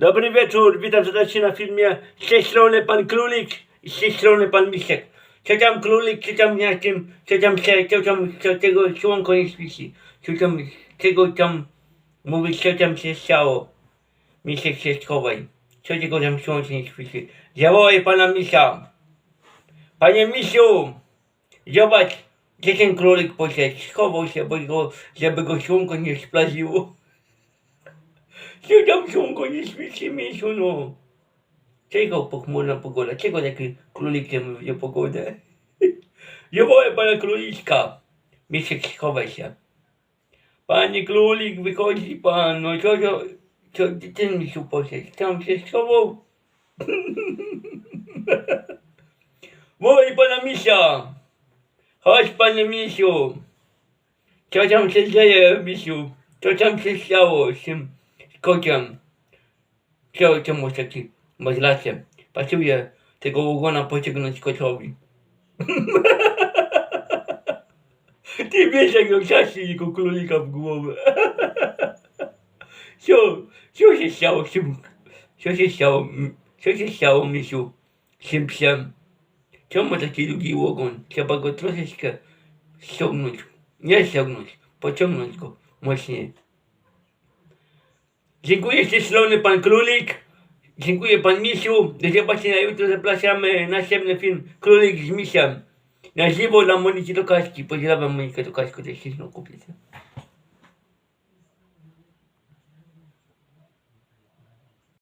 Dobry wieczór, witam serdecznie na filmie z tej strony pan Królik i z tej strony pan Misiek. Co tam Królik, co tam na tym, co tam się, co tam, co tego słonko nie świeci, co tam, czego tam, mówić, co tam się stało. Misiek się schowaj, co tego tam słońce nie świeci. Zawołaj pana Misia. Panie Misiu, zobacz, gdzie ten królik poszedł, schował się, bo go, żeby go słonko nie splaziło. Co tam słonko nie świeci, Misiu, no. Czego pochmurna pogoda? Czego taki królikiem będzie pogodę? Nie wołaj pana króliczka. Misiek, schowaj się. Panie królik, wychodzi pan, no co, co, co ten misiu poszedł? Tam się schował? Wołaj pana misia. Chodź panie misiu. Co tam się dzieje, misiu? Co tam się stało tym kociem? Co, co masz rację. Pasuje tego ogona pociągnąć kociowi. Ty wiesz jak ją ciaśnie jego królika w głowę. Co, co się stało z tym, co się stało, co się stało, misiu, z tym psem? Czemu taki długi ogon? Trzeba go troszeczkę ściągnąć. Nie ściągnąć, pociągnąć go mocniej. Dziękuję strony pan Królik. Dziękuję pan Misiu. Do zobaczenia jutro. Zapraszamy następny film Królik z Misiem. Na żywo dla Moniki Tokaśki. Pozdrawiam Monikę Tokaśkę, to śliczną kobietę.